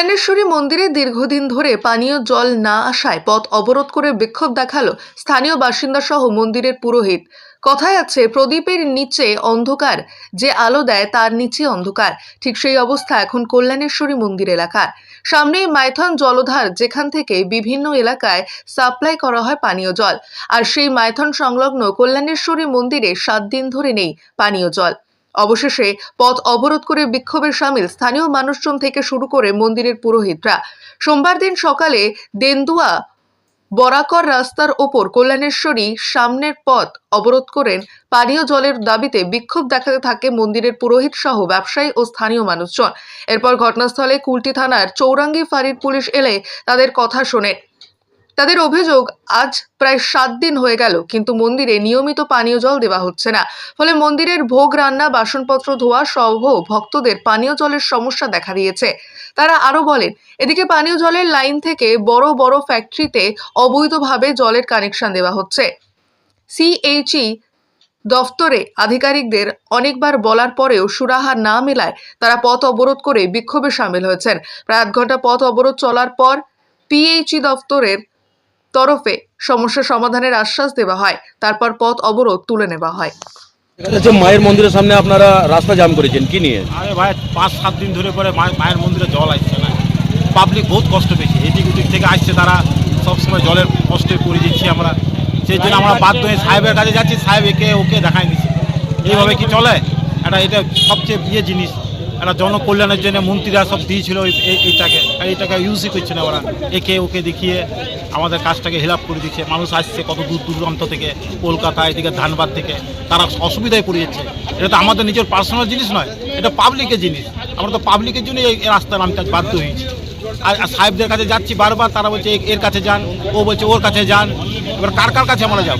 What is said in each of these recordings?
কল্যাণেশ্বরী মন্দিরে দীর্ঘদিন ধরে পানীয় জল না আসায় পথ অবরোধ করে বিক্ষোভ দেখাল স্থানীয় বাসিন্দা সহ মন্দিরের পুরোহিত। কথায় আছে, প্রদীপের নিচে অন্ধকার, যে আলো দেয় তার নিচে অন্ধকার। ঠিক সেই অবস্থা এখন কল্যাণেশ্বরী মন্দির এলাকার। সামনেই মাইথন জলধার, যেখান থেকে বিভিন্ন এলাকায় সাপ্লাই করা হয় পানীয় জল। আর সেই মাইথন সংলগ্ন কল্যাণেশ্বরী মন্দিরে সাত দিন ধরে নেই পানীয় জল। অবশেষে পথ অবরোধ করে বিক্ষোভে সামিল স্থানীয় মানুষজন থেকে শুরু করে মন্দিরের পুরোহিতরা। সোমবার দিন সকালে দেন্দুয়া বরাকর রাস্তার ওপর কল্যাণেশ্বরী সামনের পথ অবরোধ করেন পানীয় জলের দাবিতে বিক্ষোভ দেখাতে থাকে মন্দিরের পুরোহিত সহ ব্যবসায়ী ও স্থানীয় মানুষজন। এরপর ঘটনাস্থলে কুলটি থানার চৌরাঙ্গি ফাঁড়ির পুলিশ এলে তাদের কথা শোনে। তাদের অভিযোগ আজ প্রায় সাত দিন হয়ে গেল, কিন্তু মন্দিরে নিয়মিত পানীয় জল দেওয়া হচ্ছে না। ফলে মন্দিরের ভোগ, রান্না, বাসনপত্র ধোয়া সহ ভক্তদের পানীয় জলের সমস্যা দেখা দিয়েছে। তারা আরও বলেন, এদিকে পানীয় জলের লাইন থেকে বড় বড় ফ্যাক্টরিতে অবৈধভাবে জলের কানেকশন দেওয়া হচ্ছে। সিএইচই দফতরে আধিকারিকদের অনেকবার বলার পরেও সুরাহা না মেলায় তারা পথ অবরোধ করে বিক্ষোভে সামিল হয়েছেন। প্রায় আধ ঘণ্টা পথ অবরোধ চলার পর পিএইচই দফতরের তরফে সমস্যা সমাধানের আশ্বাস দেওয়া হয়। তারপর পথ অবরোধ তুলে নেওয়া হয়। মায়ের মন্দিরের সামনে আপনারা রাস্তা জাম করেছেন কি নিয়ে? আরে ভাই পাঁচ সাত দিন ধরে পরে মায়ের মায়ের মন্দিরে জল আসছে না। পাবলিক বহুত কষ্ট পেয়েছে। এদিক ওদিক থেকে আসছে তারা সবসময় জলের কষ্টে পড়ে যাচ্ছি আমরা। সেই জন্য আমরা বাধ্য হয়ে সাহেবের কাছে যাচ্ছি সাহেব একে ওকে দেখাই দিচ্ছি এইভাবে কি চলে? এটা এটা সবচেয়ে ইয়ে জিনিস। একটা জনকল্যাণের জন্য মন্ত্রীরা সব দিয়েছিল এই- এই- এইটাকে। আর এইটাকে ইউজই করছে না ওরা। একে ওকে দেখিয়ে আমাদের কাজটাকে হেল্প করে দিচ্ছে। মানুষ আসছে কত দূর দূরান্ত থেকে কলকাতা এদিকে ধানবাদ থেকে। তারা অসুবিধায় পড়ে যাচ্ছে এটা তো আমাদের নিজের পার্সোনাল জিনিস নয় এটা পাবলিকের জিনিস। আমরা তো পাবলিকের জন্য এই রাস্তায় নামতে বাধ্য হয়েছি। আর সাহেবদের কাছে যাচ্ছি বারবার তারা বলছে এর কাছে যান। ও বলছে ওর কাছে যান। এবার কার কার কাছে আমরা যাব?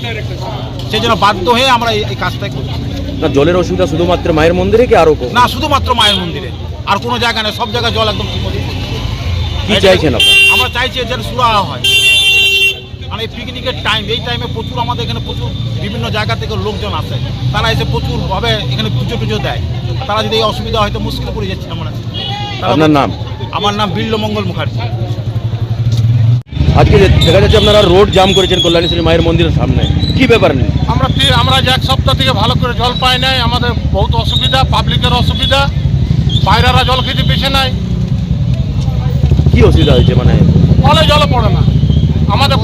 সেই জন্য বাধ্য হয়ে আমরা এই কাজটাই করছি। না জলের অসুবিধা শুধুমাত্র মায়ের মন্দিরে কি আরও না শুধুমাত্র মায়ের মন্দিরে। আর কোনো জায়গা নেই সব জায়গায় জল একদম ঠিক কি চাইছেন আমরা চাইছি যেন সুরাহা হয়। মানে পিকনিকের টাইম এই টাইমে প্রচুর আমাদের এখানে প্রচুর বিভিন্ন জায়গা থেকে লোকজন আসে। তারা এসে প্রচুর ভাবে এখানে পুজো টুজো দেয়। তারা যদি এই অসুবিধা হয় তো মুশকিলে পড়ে যাচ্ছে আমরা আপনার নাম? আমার নাম বিল্লমঙ্গল মুখার্জি। আজকে দেখা যাচ্ছে আপনারা রোড জাম করেছেন কল্যাণেশ্বরী মায়ের মন্দিরের সামনে। কি ব্যাপার নেই আমরা আমরা এক সপ্তাহ থেকে ভালো করে জল পাই নাই আমাদের বহুত অসুবিধা পাবলিকের অসুবিধা বাইরেরা জল খেতে পেছে নাই। কি অসুবিধা হয়েছে মানে? কলে জল পড়ে না। আমাদের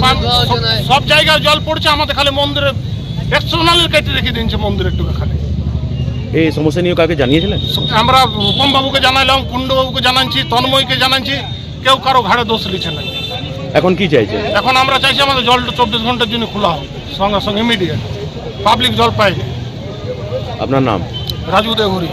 সব- জায়গায় জল পড়ছে আমাদের খালি মন্দিরে এক্সট্রানালি কেটে রেখে দিয়েছে মন্দিরের টুকু খালি এই সমস্যা নিয়ে কাকে জানিয়েছিলেন? আমরা বাবুকে জানাইলাম কুণ্ডবাবুকে জানাচ্ছি তন্ময়কে জানাচ্ছি কেউ কারও ঘাড়ে দোষ দিচ্ছে না। এখন কি চাইছে? এখন আমরা চাইছি আমাদের জলটা চব্বিশ ঘণ্টার জন্য খোলা হোক সঙ্গে সঙ্গে ইমিডিয়েট পাবলিক জল পায়নি আপনার নাম? রাজু দেগুড়ি